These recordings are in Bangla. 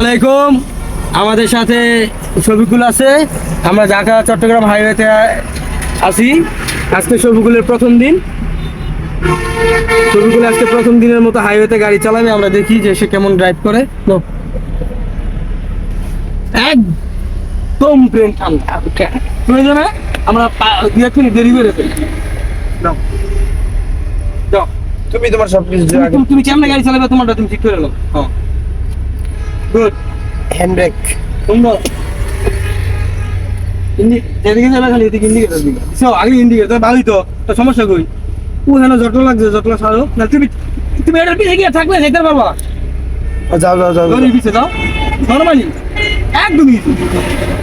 আলাইকুম। আমাদের সাথে ছবিগুলো আছে। আমরা ঢাকা চট্টগ্রাম হাইওয়েতে আছি। আজকে ছবিগুলোর প্রথম দিন। ছবিগুলো আজকে প্রথম দিনের মতো হাইওয়েতে গাড়ি চালাবে। আমরা দেখি যে সে কেমন ড্রাইভ করে। একদম ব্রেন ঠান্ডা। প্রয়োজনে আমরা দু এক মিনিট দেরি করে ফেলি। তুমি তোমার সবকিছু তুমি- তুমি- তুমি কেমনে গাড়ি চালাবে তোমারটা তুমি ঠিক করে নাও। হ্যাঁ গুড হ্যান্ড ব্রেক সুন্দর যেদিকে যাবে খালি এদিকে ইন্ডিকেটার দিকে সো আগে ইন্ডিকেটার ভালোই তো তো সমস্যা কই? ও হেন জটলা লাগছে জটলা সারো না তুমি তুমি এটার পিছিয়ে গিয়ে থাকলে যেতে পারবা যাও যাও যাও ধরে পিছিয়ে দাও নর্মালি। একদম easy।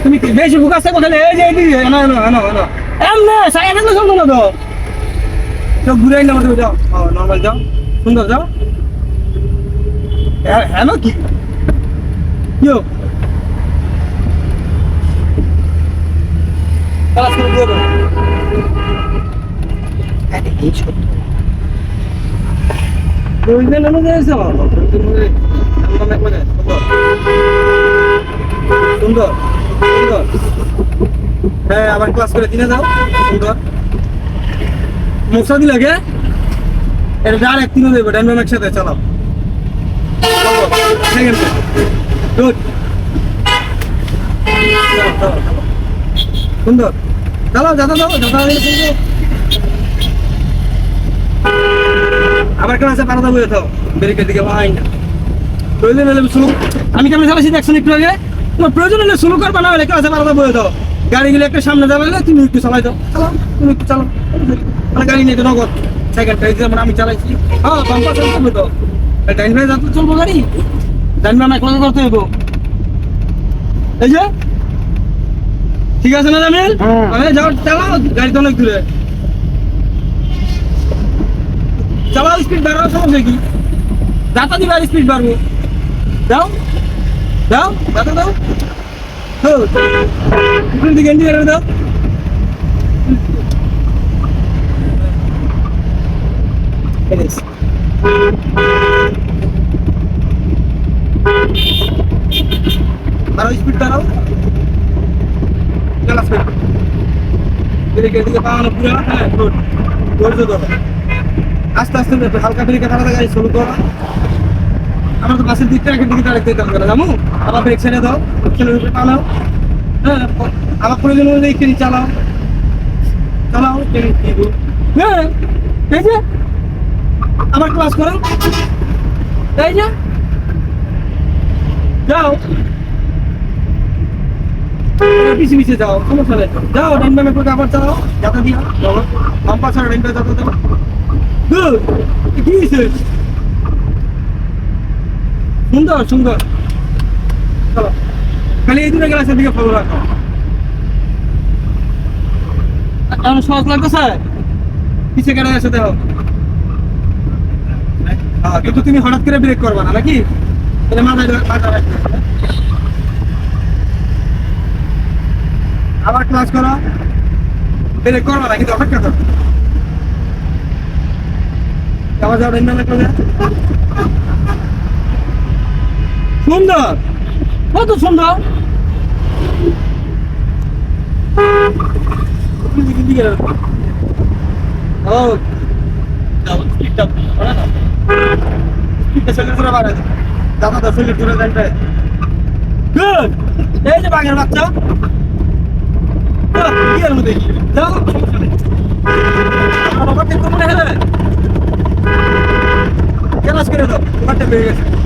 তুমি বেশি ফোকাস থাকো তাহলে এই যে এদিকে এনো এনো এনো এনো এমনে সাইড থাকলে চলবে না তো? তো ঘুরে আইলে আমাদের যাও। নর্মাল যাও। সুন্দর যাও। হ্যালো কি? ইয়ো কাজ করে দিয়ে দাও আরে এই ছোট প্রয়োজন অনুযায়ী চালাও প্রয়োজন অনুযায়ী সুন্দর সুন্দর হ্যাঁ আবার ক্লাস করে দিনে যাও সুন্দর মশা দিলে গে এটা ডাইরেক্ট তিনও দেবে ডাইন একসাথে চালাও গুড সুন্দর চালাও যাতা দাও দিলে আবার ক্লাসে পারাদা বয়ে থাও দিকে ভাই না প্রয়োজন হলে শুরু আমি কেমন চালাচ্ছি দেখছেন একটু আগে তোমার প্রয়োজন হলে শুরু করবা না হলে ক্লাসে পারাদা বয়ে দাও গাড়িগুলো একটা সামনে যাবে তুমি একটু চালাই দাও চালাও তুমি একটু চালাও মানে গাড়ি তো নগদ সেকেন্ড যেমন আমি চালাইছি হ্যাঁ বাম্পার চলবে তো। ডাইন ভাই যাতে চলবো গাড়ি? ডাইন ভাই আমার ক্লাসে করতে হইব। এই যে? ঠিক আছে না জামিল? হুম। আমি যাও চালাও গাড়ি তো অনেক দূরে। চালাও স্পিড বাড়ানোর সমস্যা কি যাতা দিবে আর স্পিড বাড়বো। দাও দাও যাতা দাও। হো। দিকে ইন্ডিকেটার দাও। It is. বাড়াও স্পিড বাড়াও স্পিড আস্তে আস্তে দেখো, হালকা ব্রেকে তাড়াতাড়ি গাড়ি শুরু করো। আমার তো বাসের দিকটা একের দিকে হবে জামু আবার ব্রেক ছেড়ে দাও উপরে পালাও। হ্যাঁ আবার প্রয়োজন অনুযায়ী ট্রেন চালাও? চালাও ট্রেন হ্যাঁ এই যে আবার ক্লাস করো। এই যে যাও। পিছিয়ে পিছিয়ে যাও সমস্যা নেই। যাও ডান বামে করে আবার চালাও। যাতা দিয়া বাম পাশে ডান বামে যাতা দাও। কি হয়েছে? সুন্দর সুন্দর। খালি এই দূরে গেলে দিকে ফলো রাখো। এখন সহজ লাগতেছে? পিছিয়ে কেটে এসে দেখো। হ্যাঁ, কিন্তু তুমি হঠাৎ করে ব্রেক করবা না নাকি? তাহলে মাথায় মাথা রাখবে আবার ক্লাস করো। ব্রেক করবা না, কিন্তু অপেক্ষা করো। সুন্দর। কত সুন্দর। দাদা ধরে দেন গুড এই যে বাঘের বাচ্চা। যাও, কি এর মধ্যে যাও সমস্যা নেই আমার মনে হয় হয়ে গেছে